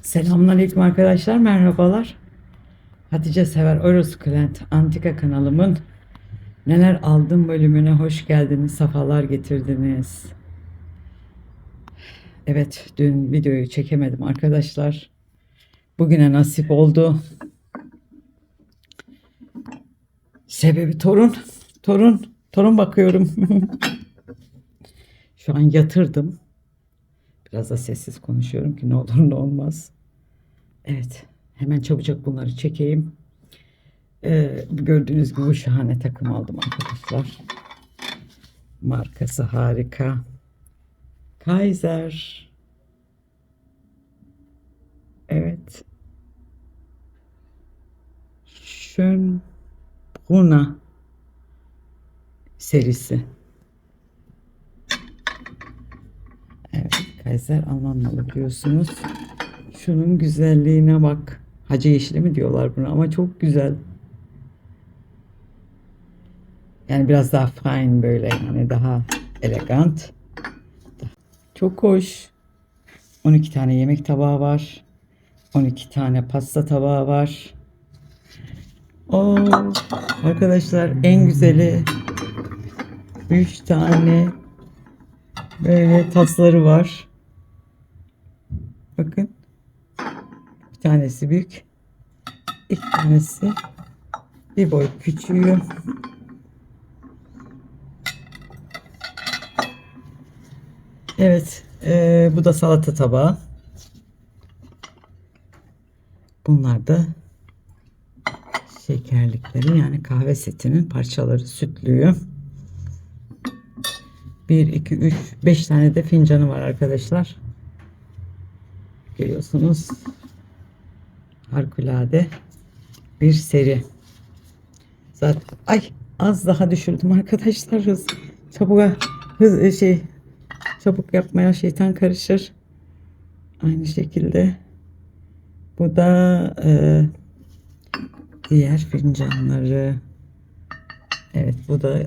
Selamünaleyküm arkadaşlar, merhabalar. Hatice Sever Eurosukulent Antika kanalımın Neler Aldım bölümüne hoş geldiniz, safalar getirdiniz. Evet, dün videoyu çekemedim arkadaşlar. Bugüne nasip oldu. Sebebi torun, torun, torun bakıyorum. Şu an yatırdım. Biraz da sessiz konuşuyorum ki ne olur ne olmaz. Evet. Hemen çabucak bunları çekeyim. Ee, gördüğünüz gibi bu şahane takım aldım arkadaşlar. Markası harika. Kaiser. Evet. Schön Bruna serisi. Evet, Kaiser Alman malı biliyorsunuz. Şunun güzelliğine bak. Hacı yeşili mi diyorlar buna ama çok güzel. Yani biraz daha fine böyle yani daha elegant. Çok hoş. 12 tane yemek tabağı var. 12 tane pasta tabağı var. Oo, arkadaşlar en güzeli 3 tane böyle tasları var. Bakın. Bir tanesi büyük. İki tanesi bir boy küçüğü. Evet. eee, bu da salata tabağı. Bunlar da şekerlikleri yani kahve setinin parçaları sütlüğü. 1, 2, 3, 5 tane de fincanı var arkadaşlar. Görüyorsunuz. Harikulade bir seri. Zaten ay az daha düşürdüm arkadaşlar hız. Çabuk hız e, şey çabuk yapmaya şeytan karışır. Aynı şekilde bu da e, diğer fincanları. Evet bu da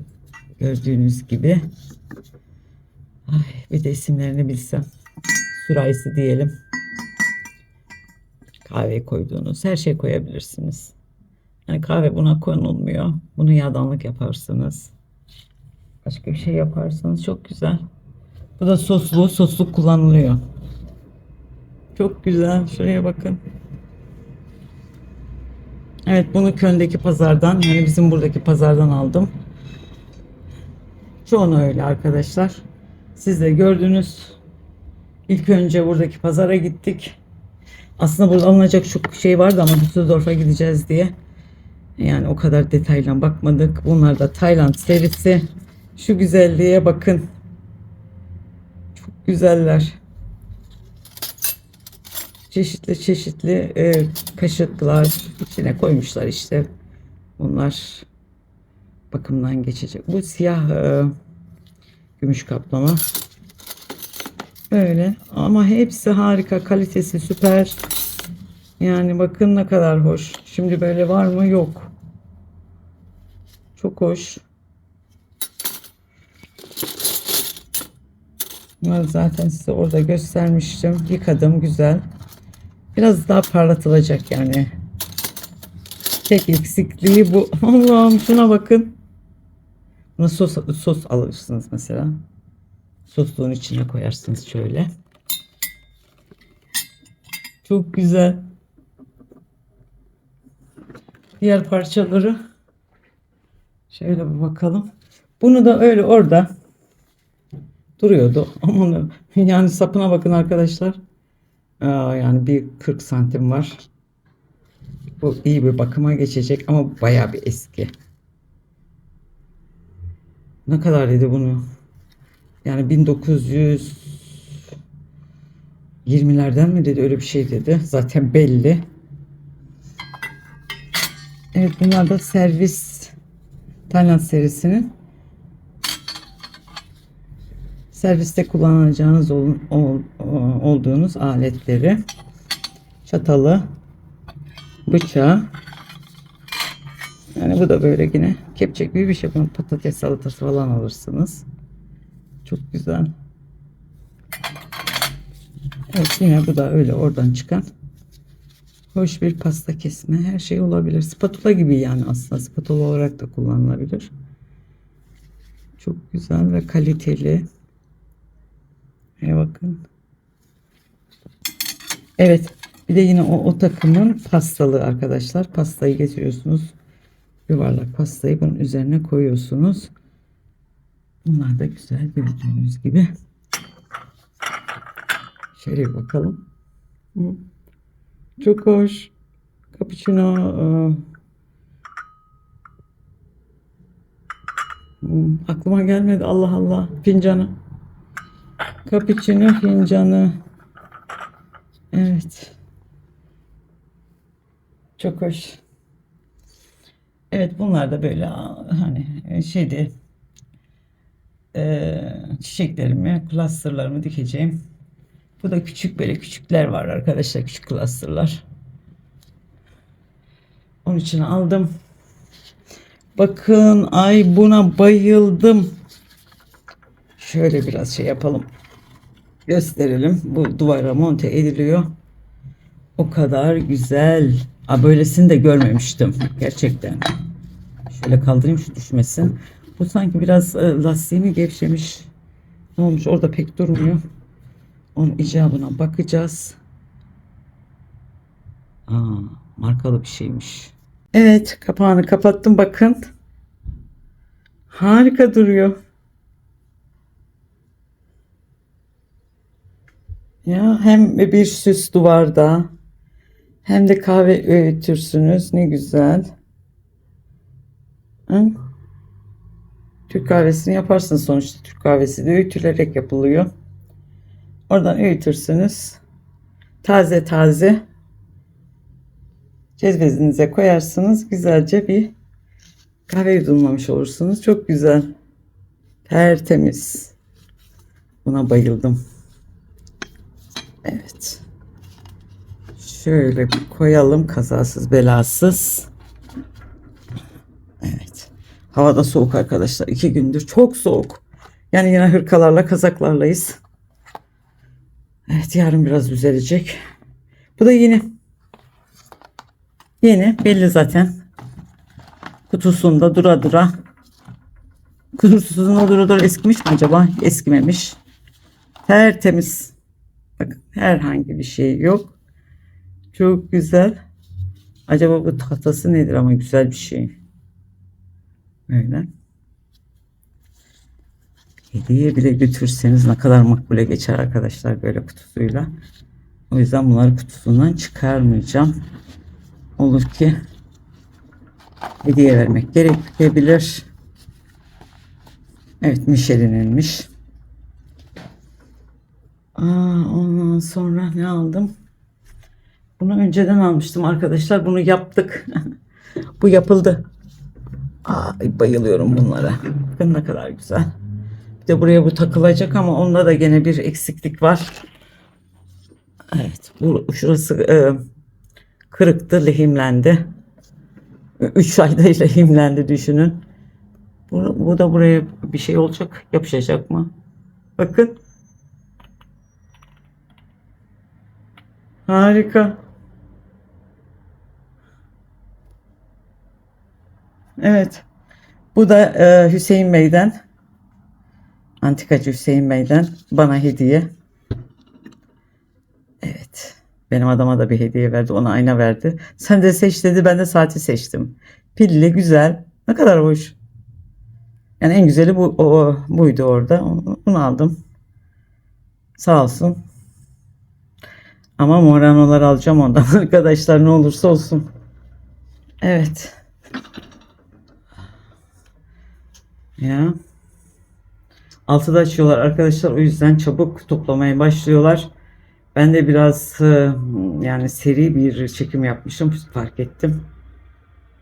gördüğünüz gibi. Ay, bir de isimlerini bilsem. Sürahisi diyelim. Kahve koyduğunuz her şey koyabilirsiniz. Yani kahve buna konulmuyor. Bunu yağdanlık yaparsınız. Başka bir şey yaparsanız çok güzel. Bu da soslu. Sosluk kullanılıyor. Çok güzel. Şuraya bakın. Evet bunu Köln'deki pazardan yani bizim buradaki pazardan aldım. Çoğunu öyle arkadaşlar. Siz de gördünüz. İlk önce buradaki pazara gittik. Aslında burada alınacak çok şey vardı ama Düsseldorf'a gideceğiz diye. Yani o kadar detayla bakmadık. Bunlar da Tayland serisi. Şu güzelliğe bakın. Çok güzeller. Çeşitli çeşitli e, kaşıklar içine koymuşlar işte. Bunlar bakımdan geçecek. Bu siyah e, gümüş kaplama. Öyle ama hepsi harika kalitesi süper. Yani bakın ne kadar hoş. Şimdi böyle var mı? Yok. Çok hoş. Zaten size orada göstermiştim. Yıkadım güzel. Biraz daha parlatılacak yani. Tek eksikliği bu. Allah'ım şuna bakın. Buna sos, sos alırsınız mesela. Sosluğun içine koyarsınız şöyle. Çok güzel. Diğer parçaları şöyle bir bakalım. Bunu da öyle orada duruyordu. Ama yani sapına bakın arkadaşlar. Aa, yani bir 40 santim var. Bu iyi bir bakıma geçecek ama bayağı bir eski. Ne kadar dedi bunu? Yani 1920'lerden mi dedi öyle bir şey dedi. Zaten belli. Evet bunlar da servis Tayland serisinin serviste kullanacağınız ol, ol- olduğunuz aletleri çatalı bıçağı yani bu da böyle yine kepçe gibi bir şey. Bunu patates salatası falan alırsınız. Çok güzel. Evet yine bu da öyle oradan çıkan hoş bir pasta kesme her şey olabilir. Spatula gibi yani aslında spatula olarak da kullanılabilir. Çok güzel ve kaliteli. Şuraya bakın. Evet. Bir de yine o, o takımın pastalı arkadaşlar. Pastayı getiriyorsunuz. Yuvarlak pastayı bunun üzerine koyuyorsunuz. Bunlar da güzel gördüğünüz gibi. Şöyle bakalım. Çok hoş. Cappuccino. e, aklıma gelmedi. Allah Allah. Fincanı. Cappuccino fincanı. Evet. Çok hoş. Evet bunlar da böyle hani şeydi e, çiçeklerimi, clusterlarımı dikeceğim. Bu da küçük böyle küçükler var arkadaşlar. Küçük clusterlar. Onun için aldım. Bakın ay buna bayıldım. Şöyle biraz şey yapalım. Gösterelim. Bu duvara monte ediliyor. O kadar güzel. Aa, böylesini de görmemiştim. Gerçekten. Şöyle kaldırayım şu düşmesin. Bu sanki biraz e, lastiği mi gevşemiş. Ne olmuş orada pek durmuyor. Onun icabına bakacağız. Aa, markalı bir şeymiş. Evet kapağını kapattım bakın. Harika duruyor. Ya hem bir süs duvarda hem de kahve öğütürsünüz. Ne güzel. Hı? Türk kahvesini yaparsınız sonuçta. Türk kahvesi de öğütülerek yapılıyor. Oradan öğütürsünüz. Taze taze cezvezinize koyarsınız. Güzelce bir kahve yudumlamış olursunuz. Çok güzel. Tertemiz. Buna bayıldım. Evet. Şöyle bir koyalım kazasız belasız. Evet. Havada soğuk arkadaşlar. iki gündür çok soğuk. Yani yine hırkalarla kazaklarlayız. Evet yarın biraz düzelecek. Bu da yeni. Yeni belli zaten. Kutusunda dura dura. Kutusunda dura dura eskimiş mi acaba? Eskimemiş. Tertemiz. Bakın herhangi bir şey yok. Çok güzel. Acaba bu tahtası nedir ama güzel bir şey. Böyle. Hediye bile götürseniz ne kadar makbule geçer arkadaşlar böyle kutusuyla. O yüzden bunları kutusundan çıkarmayacağım. Olur ki hediye vermek gerekebilir. Evet Michelin'inmiş. Aa, ondan sonra ne aldım? Bunu önceden almıştım arkadaşlar. Bunu yaptık. Bu yapıldı. Ay, bayılıyorum bunlara. Bakın ne kadar güzel. Bir de buraya bu takılacak ama onda da gene bir eksiklik var. Evet. Bu, şurası e, kırıktı, lehimlendi. 3 ayda lehimlendi düşünün. Bu, bu da buraya bir şey olacak. Yapışacak mı? Bakın. Harika. Evet. Bu da e, Hüseyin Bey'den. Antikacı Hüseyin Bey'den bana hediye. Evet. Benim adama da bir hediye verdi. Ona ayna verdi. Sen de seç dedi. Ben de saati seçtim. Pilli güzel. Ne kadar hoş. Yani en güzeli bu o, buydu orada. Onu aldım. Sağ olsun. Ama moranolar alacağım ondan arkadaşlar ne olursa olsun. Evet. Ya. Altıda açıyorlar arkadaşlar. O yüzden çabuk toplamaya başlıyorlar. Ben de biraz e, yani seri bir çekim yapmışım. Fark ettim.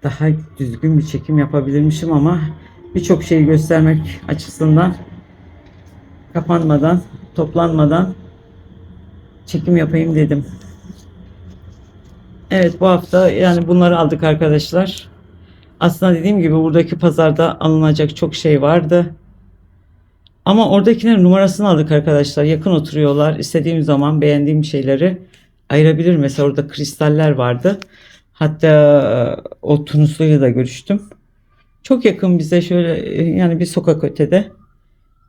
Daha düzgün bir çekim yapabilirmişim ama birçok şeyi göstermek açısından kapanmadan, toplanmadan çekim yapayım dedim. Evet bu hafta yani bunları aldık arkadaşlar. Aslında dediğim gibi buradaki pazarda alınacak çok şey vardı. Ama oradakilerin numarasını aldık arkadaşlar. Yakın oturuyorlar. İstediğim zaman beğendiğim şeyleri ayırabilir. Mesela orada kristaller vardı. Hatta e, o Tunusluyla da görüştüm. Çok yakın bize şöyle e, yani bir sokak ötede.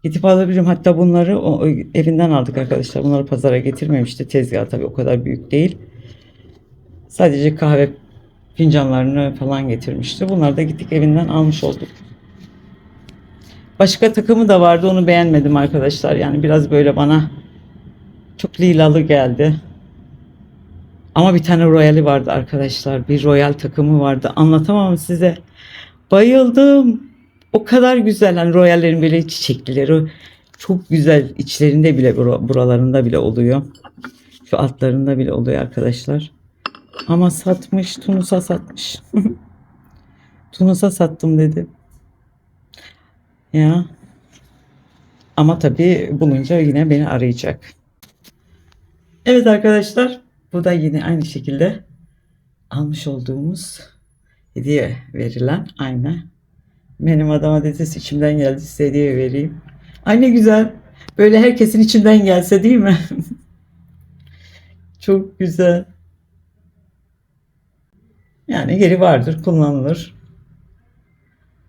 Gidip alabilirim. Hatta bunları o, o evinden aldık arkadaşlar. Bunları pazara getirmemişti. Tezgah tabii o kadar büyük değil. Sadece kahve fincanlarını falan getirmişti. Bunları da gittik evinden almış olduk. Başka takımı da vardı. Onu beğenmedim arkadaşlar. Yani biraz böyle bana çok lilalı geldi. Ama bir tane royali vardı arkadaşlar. Bir royal takımı vardı. Anlatamam size. Bayıldım. O kadar güzel. Hani royallerin böyle çiçeklileri çok güzel. İçlerinde bile bura- buralarında bile oluyor. Şu altlarında bile oluyor arkadaşlar. Ama satmış. Tunus'a satmış. Tunus'a sattım dedi. Ya. Ama tabii bulunca yine beni arayacak. Evet arkadaşlar. Bu da yine aynı şekilde almış olduğumuz hediye verilen ayna. Benim adama dedi içimden geldi size hediye vereyim. Ay ne güzel. Böyle herkesin içinden gelse değil mi? Çok güzel. Yani geri vardır, kullanılır.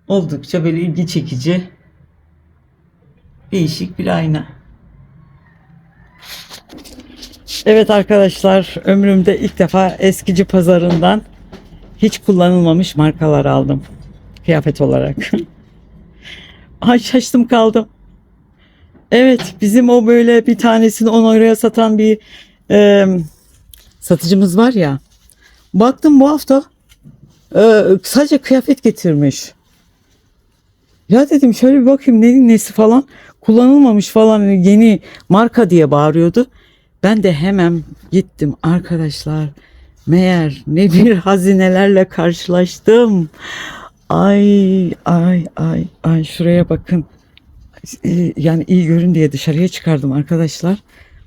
Oldukça böyle ilgi çekici. Değişik bir ayna. Evet arkadaşlar, ömrümde ilk defa eskici pazarından hiç kullanılmamış markalar aldım. Kıyafet olarak. Ay şaştım kaldım. Evet, bizim o böyle bir tanesini 10 euroya satan bir e, satıcımız var ya. Baktım bu hafta e, sadece kıyafet getirmiş. Ya dedim şöyle bir bakayım neyin nesi falan kullanılmamış falan yeni marka diye bağırıyordu. Ben de hemen gittim arkadaşlar. Meğer ne bir hazinelerle karşılaştım. Ay ay ay ay şuraya bakın. Ee, Yani iyi görün diye dışarıya çıkardım arkadaşlar.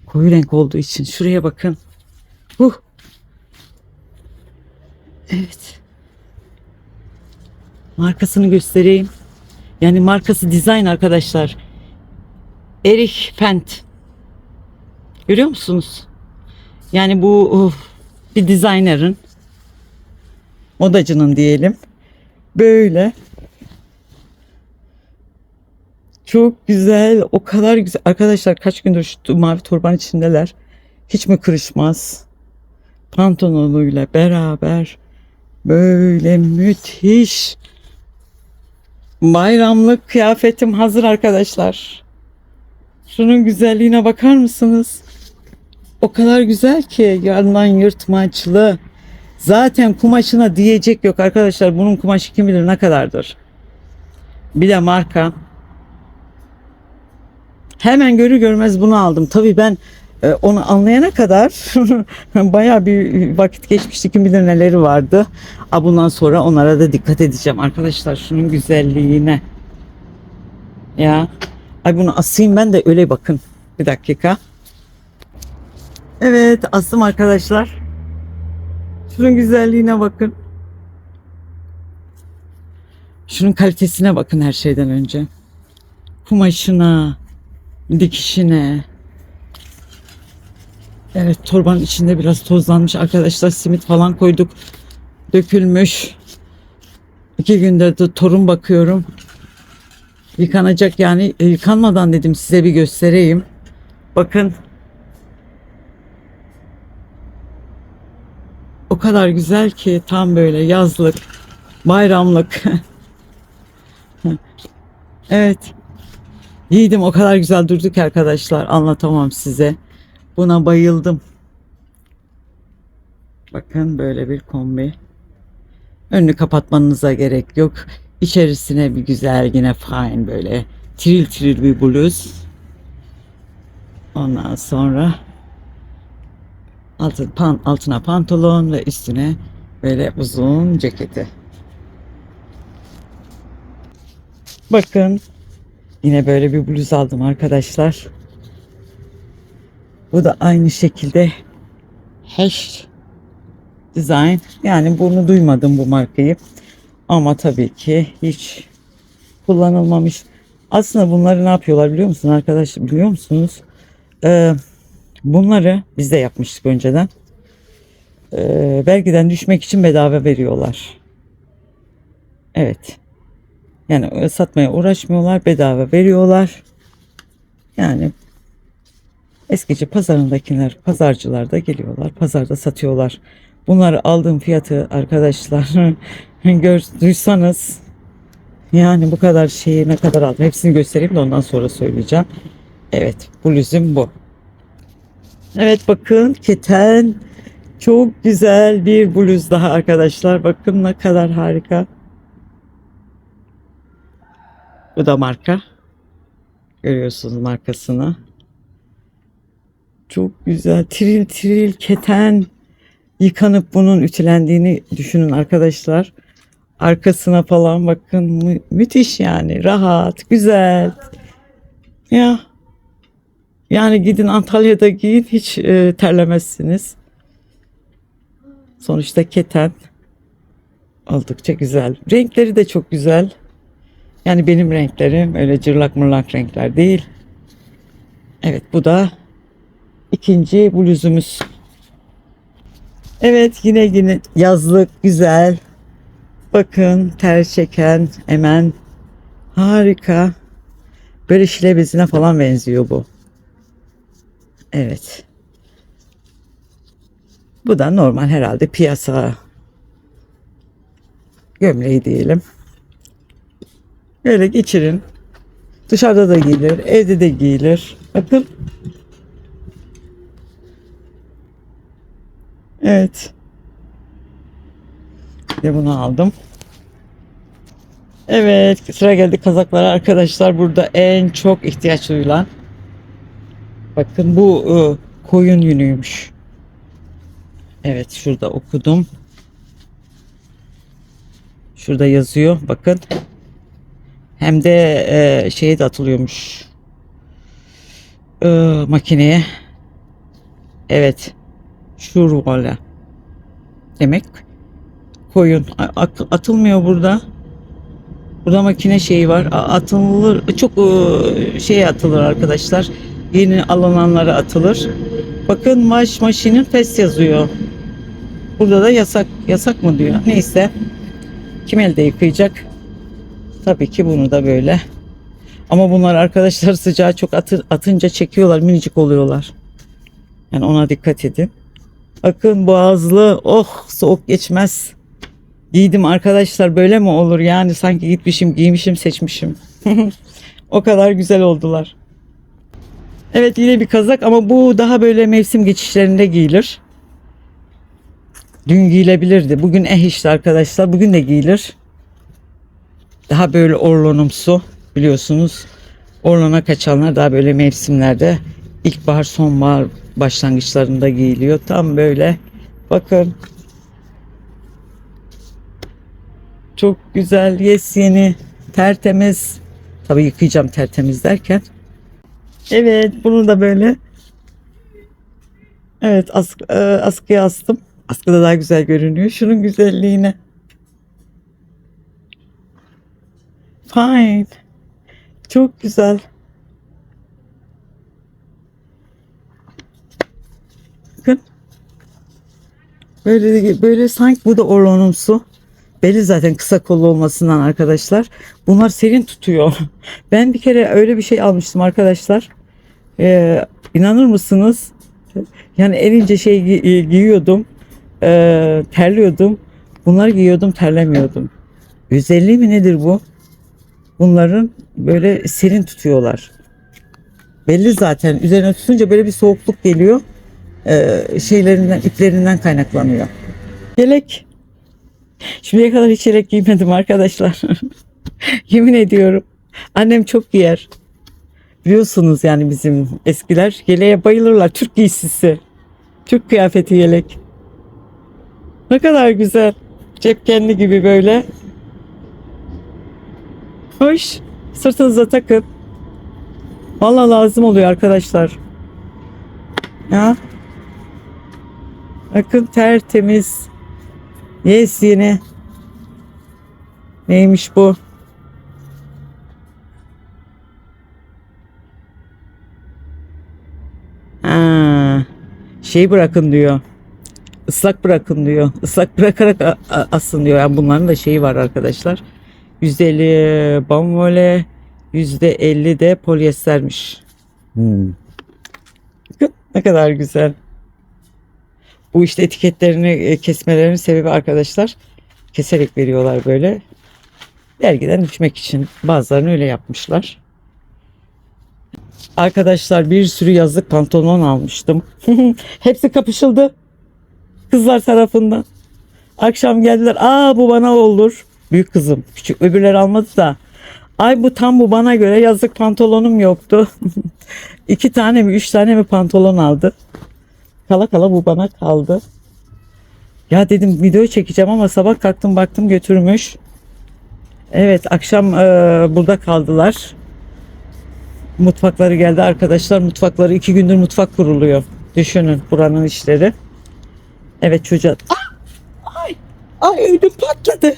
Koyu renk olduğu için şuraya bakın. Huh. Evet. Markasını göstereyim. Yani markası design arkadaşlar. Erich Fendt. Görüyor musunuz? Yani bu uh, bir designer'ın modacının diyelim. Böyle çok güzel, o kadar güzel. Arkadaşlar kaç gündür şu mavi torbanın içindeler. Hiç mi kırışmaz? Pantolonuyla beraber böyle müthiş bayramlık kıyafetim hazır arkadaşlar. Şunun güzelliğine bakar mısınız? O kadar güzel ki yandan yırtmaçlı. Zaten kumaşına diyecek yok arkadaşlar. Bunun kumaşı kim bilir ne kadardır. Bir de marka. Hemen görür görmez bunu aldım. Tabii ben onu anlayana kadar bayağı bir vakit geçmişti. Kim bilir neleri vardı. A bundan sonra onlara da dikkat edeceğim arkadaşlar. Şunun güzelliğine. Ya. Ay bunu asayım ben de öyle bakın. Bir dakika. Evet astım arkadaşlar. Şunun güzelliğine bakın. Şunun kalitesine bakın her şeyden önce. Kumaşına, dikişine. Evet torbanın içinde biraz tozlanmış arkadaşlar. Simit falan koyduk. Dökülmüş. İki günde de torun bakıyorum. Yıkanacak yani e, yıkanmadan dedim size bir göstereyim. Bakın. O kadar güzel ki tam böyle yazlık, bayramlık. evet. Giydim o kadar güzel durdu ki arkadaşlar anlatamam size. Buna bayıldım. Bakın böyle bir kombi. Önünü kapatmanıza gerek yok. İçerisine bir güzel yine fine böyle tiril tiril bir bluz. Ondan sonra altı, pan, altına pantolon ve üstüne böyle uzun ceketi. Bakın yine böyle bir bluz aldım arkadaşlar. Bu da aynı şekilde hash design. Yani bunu duymadım bu markayı. Ama tabii ki hiç kullanılmamış. Aslında bunları ne yapıyorlar biliyor musun arkadaş biliyor musunuz? Ee, bunları biz de yapmıştık önceden. Ee, vergiden düşmek için bedava veriyorlar. Evet. Yani satmaya uğraşmıyorlar, bedava veriyorlar. Yani eskici pazarındakiler, pazarcılar da geliyorlar, pazarda satıyorlar. Bunları aldığım fiyatı arkadaşlar gör, duysanız yani bu kadar şeyi ne kadar aldım. Hepsini göstereyim de ondan sonra söyleyeceğim. Evet, bluzum bu. Evet bakın keten çok güzel bir bluz daha arkadaşlar. Bakın ne kadar harika. Bu da marka. Görüyorsunuz markasını. Çok güzel. Tril tril keten yıkanıp bunun ütülendiğini düşünün arkadaşlar. Arkasına falan bakın. Mü- müthiş yani. Rahat güzel. Ya. Yani gidin Antalya'da giyin hiç e, terlemezsiniz. Sonuçta keten oldukça güzel. Renkleri de çok güzel. Yani benim renklerim öyle cırlak mırlak renkler değil. Evet bu da ikinci bluzumuz evet yine yine yazlık güzel Bakın ter çeken hemen harika. Böyle şile bezine falan benziyor bu. Evet. Bu da normal herhalde piyasa gömleği diyelim. Böyle geçirin. Dışarıda da giyilir, evde de giyilir. Bakın. Evet. De bunu aldım. Evet sıra geldi kazaklara arkadaşlar. Burada en çok ihtiyaç duyulan. Bakın bu e, koyun yünüymüş. Evet şurada okudum. Şurada yazıyor bakın. Hem de e, şeye de atılıyormuş. E, makineye. Evet. Şurvola. Demek koyun. Atılmıyor burada. Burada makine şeyi var. Atılır. Çok şey atılır arkadaşlar. Yeni alınanlara atılır. Bakın maş maşinin fes yazıyor. Burada da yasak. Yasak mı diyor. Neyse. Kim elde yıkayacak? Tabii ki bunu da böyle. Ama bunlar arkadaşlar sıcağı çok atı- atınca çekiyorlar. Minicik oluyorlar. Yani ona dikkat edin. Bakın boğazlı. Oh soğuk geçmez. Giydim arkadaşlar böyle mi olur yani sanki gitmişim giymişim seçmişim. o kadar güzel oldular. Evet yine bir kazak ama bu daha böyle mevsim geçişlerinde giyilir. Dün giyilebilirdi. Bugün eh işte arkadaşlar. Bugün de giyilir. Daha böyle orlonumsu biliyorsunuz. Orlona kaçanlar daha böyle mevsimlerde ilkbahar sonbahar başlangıçlarında giyiliyor. Tam böyle bakın Çok güzel, yes yeni, tertemiz. Tabii yıkayacağım tertemiz derken. Evet, bunu da böyle. Evet, ask, e, askıya astım. Askıda daha güzel görünüyor. Şunun güzelliğine. Fine. Çok güzel. Böyle böyle sanki bu da orlonumsu. Beli zaten kısa kollu olmasından arkadaşlar. Bunlar serin tutuyor. Ben bir kere öyle bir şey almıştım arkadaşlar. Ee, inanır mısınız? Yani en ince şey gi- e, giyiyordum. Ee, terliyordum. Bunlar giyiyordum terlemiyordum. 150 mi nedir bu? Bunların böyle serin tutuyorlar. Belli zaten. Üzerine tutunca böyle bir soğukluk geliyor. Ee, şeylerinden, iplerinden kaynaklanıyor. Yelek. Şimdiye kadar hiç yelek giymedim arkadaşlar. Yemin ediyorum. Annem çok giyer. Biliyorsunuz yani bizim eskiler yeleğe bayılırlar. Türk giysisi. Türk kıyafeti yelek. Ne kadar güzel. Cepkenli gibi böyle. Hoş. Sırtınıza takın. Vallahi lazım oluyor arkadaşlar. Ya. Bakın tertemiz. Yes yine. Neymiş bu? Ha, şey bırakın diyor. Islak bırakın diyor. Islak bırakarak asın diyor. Yani bunların da şeyi var arkadaşlar. %50 bamvole, %50 de polyestermiş. Hmm. ne kadar güzel. Bu işte etiketlerini e, kesmelerinin sebebi arkadaşlar keserek veriyorlar böyle. Dergiden düşmek için bazılarını öyle yapmışlar. Arkadaşlar bir sürü yazlık pantolon almıştım. Hepsi kapışıldı. Kızlar tarafından. Akşam geldiler. Aa bu bana olur. Büyük kızım. Küçük öbürleri almadı da. Ay bu tam bu bana göre yazlık pantolonum yoktu. İki tane mi üç tane mi pantolon aldı. Kala kala bu bana kaldı. Ya dedim video çekeceğim ama sabah kalktım baktım götürmüş. Evet akşam e, burada kaldılar. Mutfakları geldi arkadaşlar. Mutfakları iki gündür mutfak kuruluyor. Düşünün buranın işleri. Evet çocuğa. Ay, ay ödüm patladı.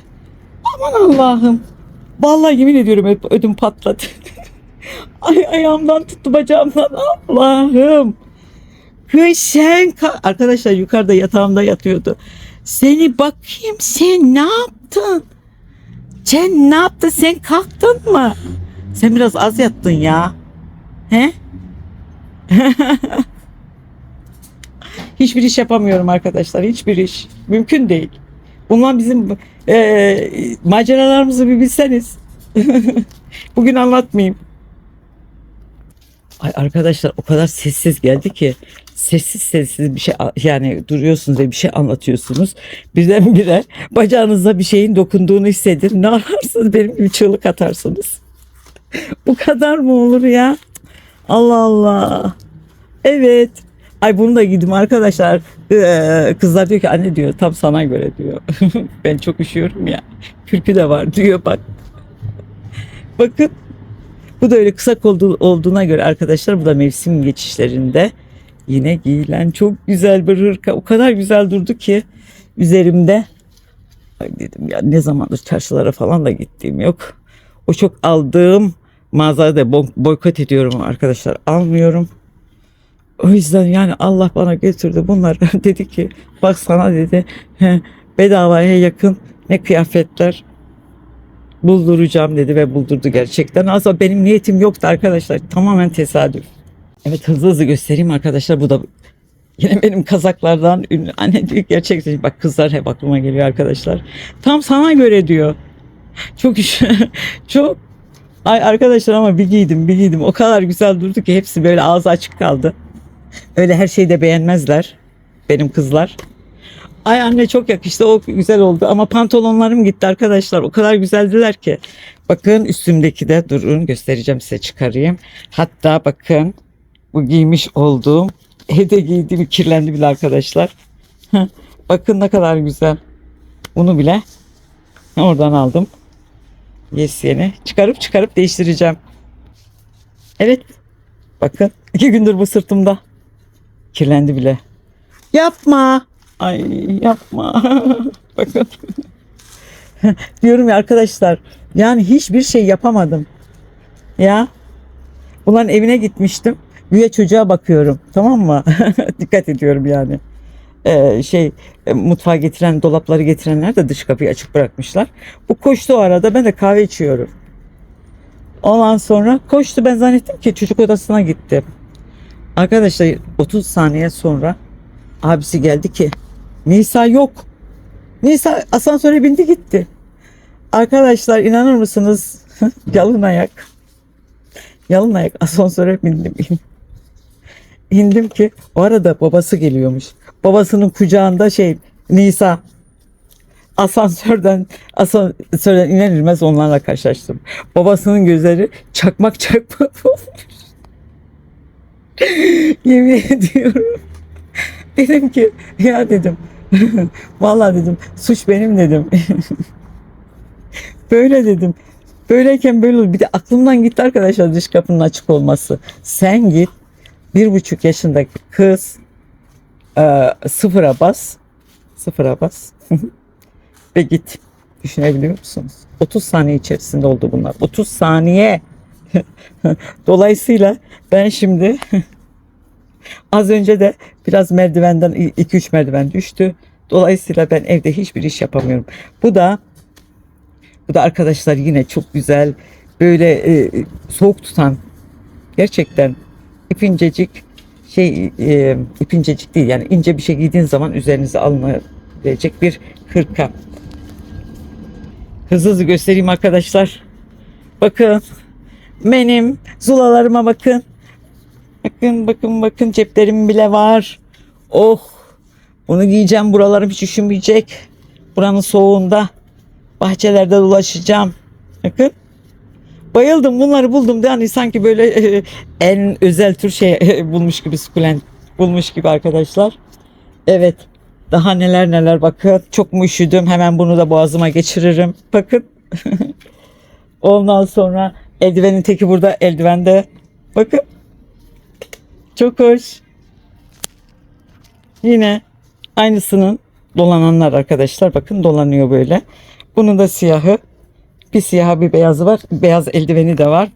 Aman Allah'ım. Vallahi yemin ediyorum ödüm patladı. ay ayağımdan tuttu bacağımdan. Allah'ım. Kız sen ka- arkadaşlar yukarıda yatağımda yatıyordu. Seni bakayım sen ne yaptın? Sen ne yaptın? Sen kalktın mı? Sen biraz az yattın ya. He? Hiçbir iş yapamıyorum arkadaşlar. Hiçbir iş. Mümkün değil. Bunlar bizim e, maceralarımızı bir bilseniz. Bugün anlatmayayım. Ay arkadaşlar o kadar sessiz geldi ki sessiz sessiz bir şey yani duruyorsunuz ve bir şey anlatıyorsunuz. Birdenbire bacağınıza bir şeyin dokunduğunu hissedin. Ne yaparsınız benim gibi çığlık atarsınız. Bu kadar mı olur ya? Allah Allah. Evet. Ay bunu da giydim arkadaşlar. Ee, kızlar diyor ki anne diyor tam sana göre diyor. ben çok üşüyorum ya. Kürkü de var diyor bak. Bakın. Bu da öyle kısa olduğuna göre arkadaşlar bu da mevsim geçişlerinde yine giyilen çok güzel bir hırka. O kadar güzel durdu ki üzerimde. Ay dedim ya ne zamandır çarşılara falan da gittiğim yok. O çok aldığım mağazada da bo- boykot ediyorum arkadaşlar. Almıyorum. O yüzden yani Allah bana götürdü bunlar. dedi ki bak sana dedi bedavaya yakın ne kıyafetler bulduracağım dedi ve buldurdu gerçekten. Aslında benim niyetim yoktu arkadaşlar. Tamamen tesadüf. Evet hızlı hızlı göstereyim arkadaşlar. Bu da yine benim kazaklardan ünlü. Anne diyor gerçekten bak kızlar hep aklıma geliyor arkadaşlar. Tam sana göre diyor. Çok iş, çok Ay arkadaşlar ama bir giydim bir giydim. O kadar güzel durdu ki hepsi böyle ağzı açık kaldı. Öyle her şeyi de beğenmezler benim kızlar. Ay anne çok yakıştı o güzel oldu ama pantolonlarım gitti arkadaşlar o kadar güzeldiler ki. Bakın üstümdeki de durun göstereceğim size çıkarayım. Hatta bakın bu giymiş olduğum evde giydiğim kirlendi bile arkadaşlar. Bakın ne kadar güzel. Bunu bile oradan aldım. Yes yeni. Çıkarıp çıkarıp değiştireceğim. Evet. Bakın iki gündür bu sırtımda. Kirlendi bile. Yapma. Ay yapma. Bakın. Diyorum ya arkadaşlar. Yani hiçbir şey yapamadım. Ya. Bunların evine gitmiştim. Güya çocuğa bakıyorum. Tamam mı? Dikkat ediyorum yani. Ee, şey e, mutfağa getiren dolapları getirenler de dış kapıyı açık bırakmışlar. Bu koştu o arada ben de kahve içiyorum. Ondan sonra koştu ben zannettim ki çocuk odasına gitti. Arkadaşlar 30 saniye sonra abisi geldi ki Nisa yok. Nisa asansöre bindi gitti. Arkadaşlar inanır mısınız? Yalın ayak. Yalın ayak asansöre bindim. İndim ki o arada babası geliyormuş. Babasının kucağında şey Nisa asansörden asansörden iner inmez onlarla karşılaştım. Babasının gözleri çakmak çakmak olmuş. Yemin ediyorum. Dedim ki ya dedim. Vallahi dedim suç benim dedim. böyle dedim. Böyleyken böyle olur. Bir de aklımdan gitti arkadaşlar dış kapının açık olması. Sen git bir buçuk yaşındaki kız e, sıfıra bas. Sıfıra bas. Ve git. Düşünebiliyor musunuz? 30 saniye içerisinde oldu bunlar. 30 saniye. Dolayısıyla ben şimdi Az önce de biraz merdivenden 2-3 merdiven düştü. Dolayısıyla ben evde hiçbir iş yapamıyorum. Bu da bu da arkadaşlar yine çok güzel böyle e, soğuk tutan gerçekten ipincecik şey e, ipincecik değil yani ince bir şey giydiğin zaman üzerinize alınabilecek bir hırka. Hızlı hızlı göstereyim arkadaşlar. Bakın benim zulalarıma bakın. Bakın bakın bakın ceplerim bile var. Oh bunu giyeceğim buralarım hiç üşümeyecek. Buranın soğuğunda bahçelerde dolaşacağım. Bakın. Bayıldım bunları buldum. Yani sanki böyle e, en özel tür şey e, bulmuş gibi sukulent bulmuş gibi arkadaşlar. Evet. Daha neler neler bakın. Çok mu üşüdüm hemen bunu da boğazıma geçiririm. Bakın. Ondan sonra eldivenin teki burada eldivende. Bakın. Çok hoş. Yine aynısının dolananlar arkadaşlar. Bakın dolanıyor böyle. Bunun da siyahı. Bir siyahı bir beyazı var. Beyaz eldiveni de var.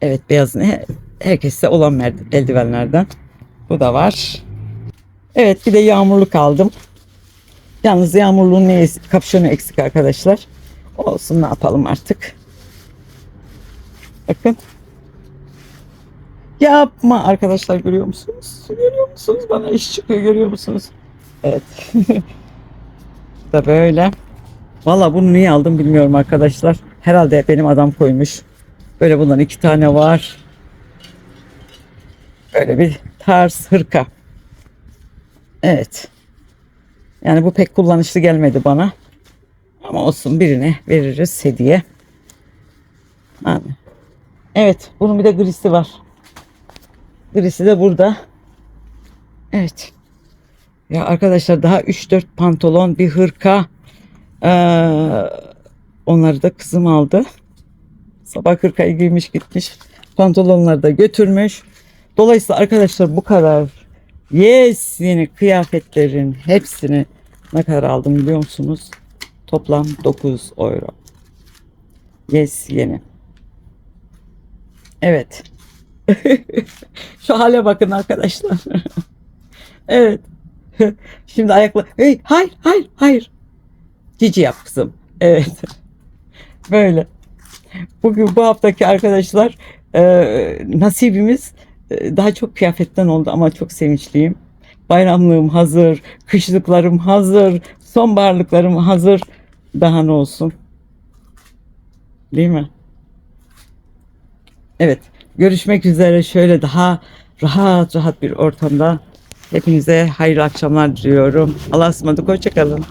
Evet beyaz ne? Herkeste olan eldivenlerden. Bu da var. Evet bir de yağmurluk aldım. Yalnız yağmurluğun ne kapşonu eksik arkadaşlar. Olsun ne yapalım artık. Bakın. Yapma arkadaşlar görüyor musunuz? Görüyor musunuz? Bana iş çıkıyor görüyor musunuz? Evet. da böyle. Valla bunu niye aldım bilmiyorum arkadaşlar. Herhalde benim adam koymuş. Böyle bundan iki tane var. Böyle bir tarz hırka. Evet. Yani bu pek kullanışlı gelmedi bana. Ama olsun birine veririz hediye. Yani. Evet bunun bir de grisi var. Grisi de burada. Evet. Ya arkadaşlar daha 3-4 pantolon bir hırka. Ee, onları da kızım aldı. Sabah hırkayı giymiş gitmiş. Pantolonları da götürmüş. Dolayısıyla arkadaşlar bu kadar yes yeni kıyafetlerin hepsini ne kadar aldım biliyor musunuz? Toplam 9 euro. Yes yeni. Evet. Şu hale bakın arkadaşlar. evet. Şimdi ayakla. Hey, hayır, hayır, hayır. Cici yap kızım. Evet. Böyle. Bugün bu haftaki arkadaşlar e, nasibimiz e, daha çok kıyafetten oldu ama çok sevinçliyim. Bayramlığım hazır, kışlıklarım hazır, sonbaharlıklarım hazır. Daha ne olsun? Değil mi? Evet. Görüşmek üzere şöyle daha rahat rahat bir ortamda. Hepinize hayırlı akşamlar diliyorum. Allah'a ısmarladık. Hoşçakalın.